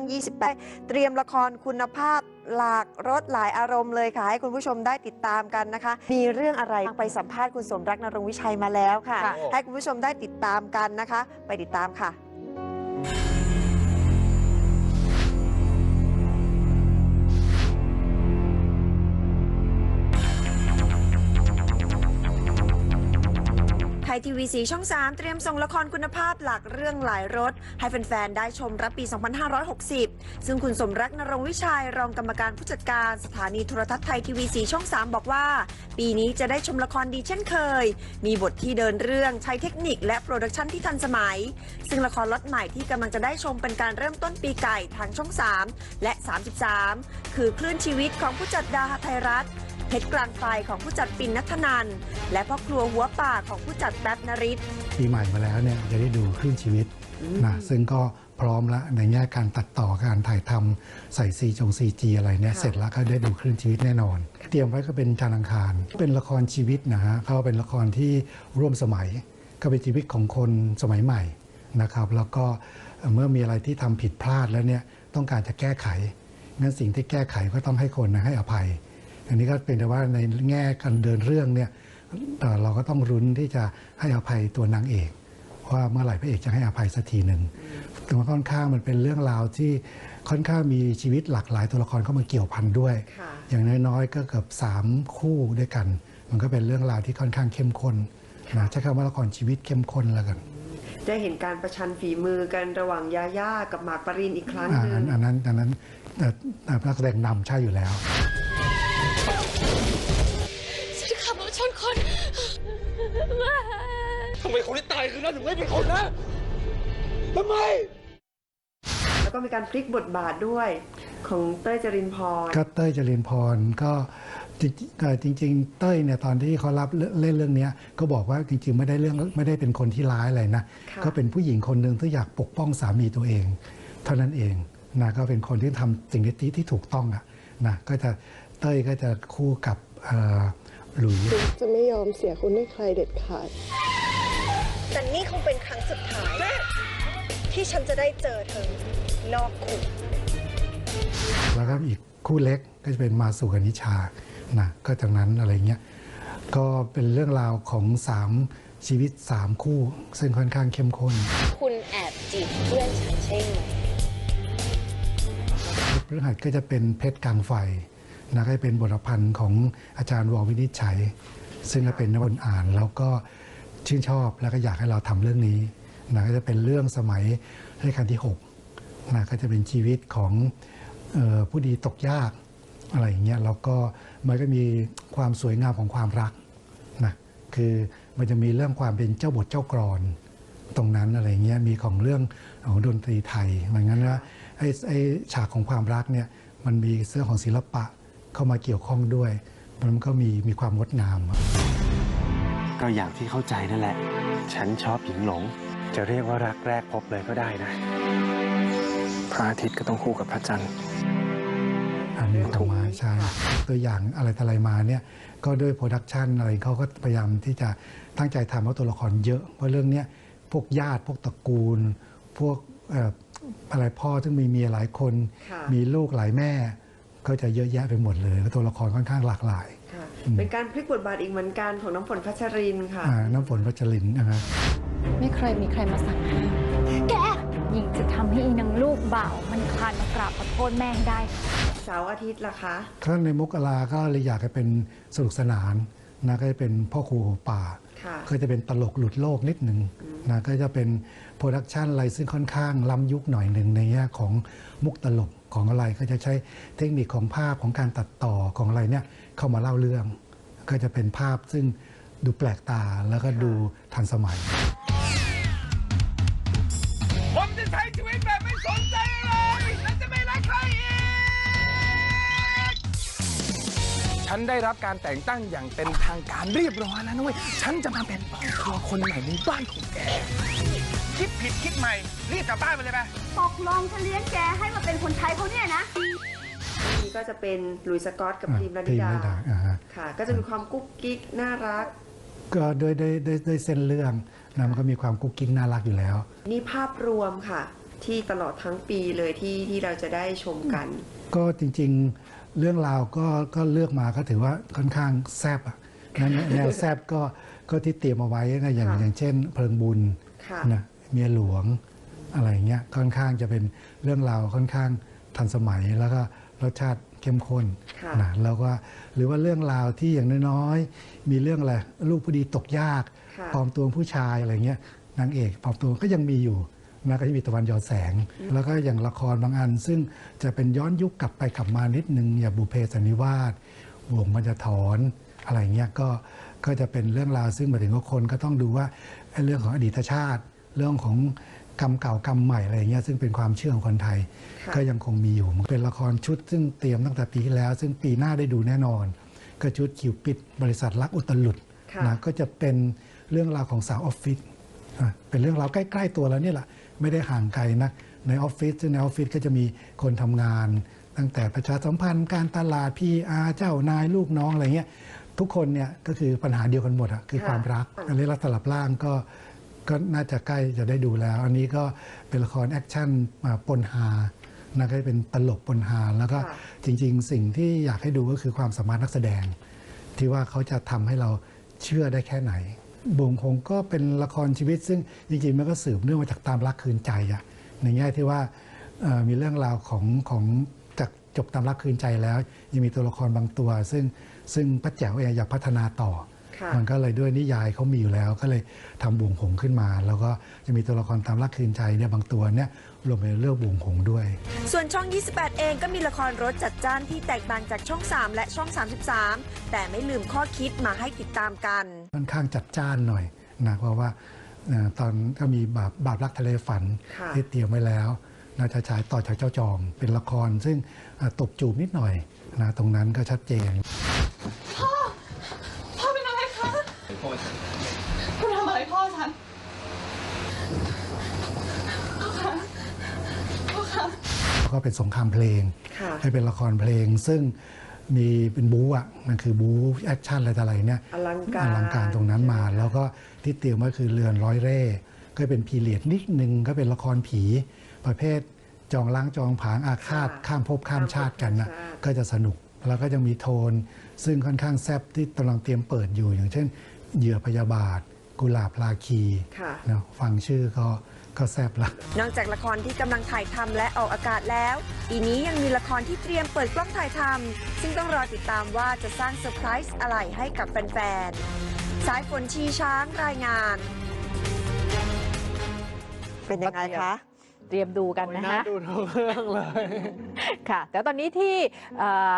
อง28 เตรียมละครคุณภาพหลากรสหลายอารมณ์เลยค่ะ ให้คุณผู้ชมได้ติดตามกันนะคะ มีเรื่องอะไรไปสัมภาษณ์คุณสมรักนรงค์วิชัยมาแล้วค่ะค่ะ ให้คุณผู้ชมได้ติดตามกันนะคะ ไปติดตามค่ะ ทีวีสีช่อง 3 เตรียมส่งละครคุณภาพหลากเรื่องหลายรสให้แฟน ๆ ได้ชมรับปี 2560 ซึ่งคุณสมรักนรงวิชัย รองกรรมการผู้จัดการสถานีโทรทัศน์ไทยทีวีสีช่อง 3 บอกว่า ปีนี้จะได้ชมละครดีเช่นเคย มีบทที่เดินเรื่องใช้เทคนิคและโปรดักชันที่ทันสมัย ซึ่งละครล็อตใหม่ที่กำลังจะได้ชมเป็นการเริ่มต้นปีไก่ทางช่อง 3 และ 33 คือคลื่นชีวิตของผู้จัดดาไทยรัฐ เพชรกลางไฟของผู้จัดปิ่นนัทนัน และพ่อครัวหัวป่าของผู้จัดแป๊บนริศปีใหม่มาแล้วเนี่ยจะได้ดูคลื่นชีวิตนะซึ่งก็พร้อมแล้วในแง่การตัดต่อการถ่ายทำใส่ซีจงซีจีอะไรเนี่ยค่ะเสร็จแล้วก็ได้ดูคลื่นชีวิตแน่นอน เตรียมไว้ก็เป็นจานทร์อังคาร เป็นละครชีวิตนะฮะเขาเป็นละครที่ร่วมสมัยก็เป็นชีวิตของคนสมัยใหม่นะครับ แล้วก็เมื่อมีอะไรที่ทำผิดพลาดแล้วเนี่ยต้องการจะแก้ไขงั้นสิ่งที่แก้ไขก็ต้องให้คนนะให้อภัย อันนี้ก็เป็นแต่ว่าในแง่การเดินเรื่องเนี่ยเอ่อเราก็ต้องรุ้นที่จะให้อภัยตัวนางเอกว่าเมื่อไหร่พระเอกจะให้อภัยสักทีหนึ่งแต่ว่าค่อนข้างมันเป็นเรื่องราวที่ค่อนข้างมีชีวิตหลากหลายตัวละครเข้ามาเกี่ยวพันด้วยค่ะอย่างน้อยๆ ก็เกือบสามคู่ด้วยกัน มันก็เป็นเรื่องราวที่ค่อนข้างเข้มข้นนะใช้คำว่าละครชีวิตเข้มข้นแล้วกัน ได้เห็นการประชันฝีมือกันระหว่างยาย่ากับหมากปรินอีกครั้งอ่าหนึ่อังนอันนั้นอันนั้นแต่แต่นักแสดงนำใช่อยู่แล้วฉัน ขับรถชนคนทำไมคนที่ตายคือนั่นถึงไม่เป็นคนนะทำไม แล้วก็มีการพลิกบทบาทด้วยของเต้ยจรินพรก็เต้ยจรินพรก็จริงๆเอ่อจริงๆ เต้ยเนี่ยตอนที่เขารับเล่นเรื่องเนี้ยก็บอกว่าจริงๆไม่ได้เรื่องไม่ได้เป็นคนที่ร้ายอะไรนะค่ะก็เป็นผู้หญิงคนหนึ่งที่อยากปกป้องสามีตัวเอง เท่านั้นเองนะก็เป็นคนที่ทำสิ่งที่ที่ถูกต้องอะนะก็จะเต้ยก็จะคู่กับ เอ่อหลุยจะไม่ยอมเสียคุณให้ใครเด็ดขาด แต่นี่คงเป็นครั้งสุดท้าย ที่ฉันจะได้เจอเธอนอกคุกแล้วก็อีกคู่เล็กก็จะเป็นมาสุกับนิชานะก็จากนั้นอะไรเงี้ยก็เป็นเรื่องราวของสามชีวิตสามคู่ ซึ่งค่อนข้างเข้มข้น คุณแอบจีบเพื่อนฉันใช่ไหมพฤหัสก็จะเป็นเพชรกลางไฟ นะก็จะเป็นบทพันธ์ของอาจารย์วอวินิจฉัย ซึ่งก็เป็นนักบนอ่านแล้วก็ชื่นชอบแล้วก็อยากให้เราทำเรื่องนี้นะก็จะเป็นเรื่องสมัยรัชกาลที่6นะก็จะเป็นชีวิตของออผู้ดีตกยากอะไรอย่างเงี้ยแล้วก็มันก็มีความสวยงามของความรักนะคือมันจะมีเรื่องความเป็นเจ้าบทเจ้ากรอนตรงนั้นอะไรเงี้ยมีของเรื่องของดนตรีไทยเหมือนกันว่าไอ้ฉากของความรักเนี่ยมันมีเรื่อของศิลปะ เข้ามาเกี่ยวข้องด้วยมันก็มีมีความงดงามอะก็อย่างที่เข้าใจนั่นแหละ ฉันชอบหญิงหลง จะเรียกว่ารักแรกพบเลยก็ได้นะ พระอาทิตย์ก็ต้องคู่กับพระจันทร์อันนี้ดอกไม้ใช่ตัวอย่างอะไรต่ออะไรมาเนี่ยก็ด้วยโปรดักชันอะไรเขาก็พยายามที่จะตั้งใจทำว่าตัวละครเยอะ เพราะเรื่องเนี้ยพวกญาติพวกตระกูล พวกเอ่ออะไรพ่อซึ่งมีเมียหลายคนค่ะมีลูกหลายแม่ ก็จะเยอะแยะไปหมดเลย แล้วตัวละครค่อนข้างหลากหลาย ค่ะอืมเป็นการพลิกบทบาทอีกเหมือนกันของน้ำฝนพัชรินค่ะ อ่าน้ำฝนวัชรินนะครับไม่เคยมีใครมาสั่งห้ามแกยิ่งจะทำให้อีนางลูกบ่าวมันคลานมากราบขอโทษแม่ให้ได้ เสาร์อาทิตย์ล่ะคะถ้าในมกราก็เลยอยากให้เป็นสนุกสนานนะก็จะเป็นพ่อครูหัวป่า ค่ะ ก็จะเป็นตลกหลุดโลกนิดหนึ่ง นะก็จะเป็นโปรดักชันอะไรซึ่งค่อนข้างล้ำยุคหน่อยหนึ่งในแง่ของมุกตลกของอะไรก็จะใช้เทคนิคของภาพของการตัดต่อของอะไรเนี่ยเข้ามาเล่าเรื่อง ก็จะเป็นภาพซึ่งดูแปลกตาแล้วก็ดูทันสมัย ฉันได้รับการแต่งตั้งอย่างเป็นทางการเรียบร้อยแล้วนะเว้ย ฉันจะมาเป็นพ่อครัวคนใหม่ในบ้านของแก คิดผิดคิดใหม่ รีบกลับบ้านไปเลยไปตกลงฉันเลี้ยงแกให้มาเป็นคนใช้เขาเนี่ยนะ นี่ก็จะเป็นหลุยส์สกอตกับอ่าพรีมราพรีนิมดารานิดาอ่าฮะค่ะ ก็จะมีความกุ๊กกิ๊กน่ารัก ก็ด้วยด้วยด้วยด้วยเส้นเรื่องนะมันก็มีความกุ๊กกิ๊กน่ารักอยู่แล้ว นี่ภาพรวมค่ะ ที่ตลอดทั้งปีเลยที่ที่เราจะได้ชมกัน ก็จริงๆเรื่องราวก็ก็เลือกมาก็ถือว่าค่อนข้างแซบอะนั่นแนวแซบก็ก็ที่เตรียมเอาไว้นะอย่างค่ะอย่างเช่น เพลิงบุญค่ะ นะเมียหลวงอะไรเงี้ยค่อนข้างจะเป็นเรื่องราวค่อนข้างทันสมัยแล้วก็รสชาติเข้มข้นค่ะ นะแล้วก็หรือว่าเรื่องราวที่อย่างน้อยๆมีเรื่องอะไรลูกผู้ดีตกยาก ค่ะ ปลอมตัวผู้ชายอะไรเงี้ยนางเอกปลอมตัวก็ยังมีอยู่ นะก็จะมีตะวันยอแสง แล้วก็อย่างละครบางอัน ซึ่งจะเป็นย้อนยุคกลับไปกลับมานิดนึงอย่างบุพเพสันนิวาสวงมันจะถอนอะไรเงี้ยก็ก็จะเป็นเรื่องราวซึ่งหมายถึงว่าคนก็ต้องดูว่าไอ้เรื่องของอดีตชาติ เรื่องของกรรมเก่ากรรมใหม่อะไรเงี้ยซึ่งเป็นความเชื่อของคนไทยค่ะก็ยังคงมีอยู่มันเป็นละครชุด ซึ่งเตรียมตั้งแต่ปีที่แล้ว ซึ่งปีหน้าได้ดูแน่นอน ก็ชุดคิวปิดบริษัทรักอุตลุดค่ะนะก็จะเป็นเรื่องราวของสาวออฟฟิศอะ เป็นเรื่องราวใกล้ ๆ ตัวแล้วนี่แหละไม่ได้ห่างไกลนักในออฟฟิศซึ่งในออฟฟิศก็จะมีคนทำงาน ตั้งแต่ประชาสัมพันธ์การตลาดพีอาเจ้านายลูกน้องอะไรเงี้ยทุกคนเนี่ยก็คือปัญหาเดียวกันหมดอะคือค่ะความรักอันนี้รักสลับร่างก็ก็น่าจะใกล้จะได้ดูแล้ว อันนี้ก็เป็นละครแอคชั่นอ่าปนฮานะก็จะเป็นตลกปนฮาแล้วก็ค่ะจริง ๆ สิ่งที่อยากให้ดูก็คือความสามารถนักแสดง ที่ว่าเขาจะทำให้เราเชื่อได้แค่ไหน บุงคงก็เป็นละครชีวิต ซึ่งจริงๆมันก็สืบเนื่องมาจากตามรักคืนใจอะในแง่ที่ว่ามีเรื่องราวของของจากจบตามรักคืนใจแล้ว ยังมีตัวละครบางตัว ซึ่งซึ่งพระแจ๋วเองอยากพัฒนาต่อ มันก็เลยด้วยนิยายเขามีอยู่แล้ว ก็เลยทำบุงหงขึ้นมา แล้วก็จะมีตัวละครตามรักคืนใจเนี่ยบางตัวเนี่ยรวมไปเรื่องบุงหงด้วย ส่วนช่อง 28 เองก็มีละครรถจัดจ้านที่แตกต่างจากช่อง 3 และช่อง 33 แต่ไม่ลืมข้อคิดมาให้ติดตามกันค่อนข้างจัดจ้านหน่อยนะเพราะว่าเอ่อตอนก็มีบาปบาปรักทะเลฝันค่ะที่เตรียมไว้แล้วนะจะฉายต่อจากเจ้าจอมเป็นละครซึ่งเอ่อตบจูบนิดหน่อยนะตรงนั้นก็ชัดเจน พ่อเป็นอะไรคะ คุณทำอะไรพ่อฉันแล้วก็เป็นสงครามเพลงค่ะให้เป็นละครเพลง ซึ่งมีเป็นบู๊อะมันคือบู๊แอคชั่นอะไรต่ออะไรเนี่ยอลังการ อลังการตรงนั้นมา แล้วก็ที่เตรียมก็คือเรือนร้อยเร่ ก็เป็นพีเรียดนิดนึงก็เป็นละครผี ประเภทจองล้างจองผางอาฆาตค่ะข้ามภพข้ามชาติกันนะข้ามภพข้ามชาติ ก็จะสนุก แล้วก็ยังมีโทน ซึ่งค่อนข้างแซบที่กำลังเตรียมเปิดอยู่อย่างเช่น เหยื่อพยาบาท กุหลาบลาคีค่ะ นะฟังชื่อก็ก็แซบละ นอกจากละครที่กำลังถ่ายทำและออกอากาศแล้ว ปีนี้ยังมีละครที่เตรียมเปิดกล้องถ่ายทำซึ่งต้องรอติดตามว่าจะสร้างเซอร์ไพรส์อะไรให้กับแฟนๆ สายฝนชีช้างรายงาน เป็นยังไงคะ เตรียมดูกันนะน่าฮะ ดูทุกเรื่องเลย ค่ะ แต่ตอนนี้ที่เอ่อ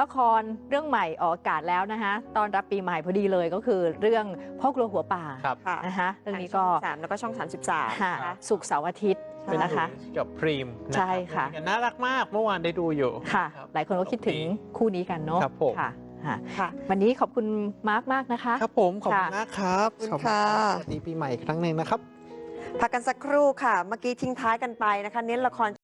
ละครเรื่องใหม่ออกอากาศแล้วนะคะตอนรับปีใหม่พอดีเลยก็คือเรื่องพ่อกลัวหัวป่าครับค่ะนะคะเรื่องนี้ก็สามแล้วก็ช่อง 33ค่ะนะคะสุกร์เสาร์อาทิตย์ใช่นะคะกับพรีมนรับใช่ค่ะน่ารักมากเมื่อวานได้ดูอยู่ค่ะรับหลายคนก็คิดถึงคู่นี้กันเนาะครับผมค่ะค่ะค่ะวันนี้ขอบคุณมาร์กมากนะคะ ครับผมขอบคุณค่ะมากครับขอบคุณขอบค่ะสวัสดีปีใหม่อีกครั้งหนึ่งนะครับพักกันสักครู่ค่ะ เมื่อกี้ทิ้งท้ายกันไปนะคะ เน้นละคร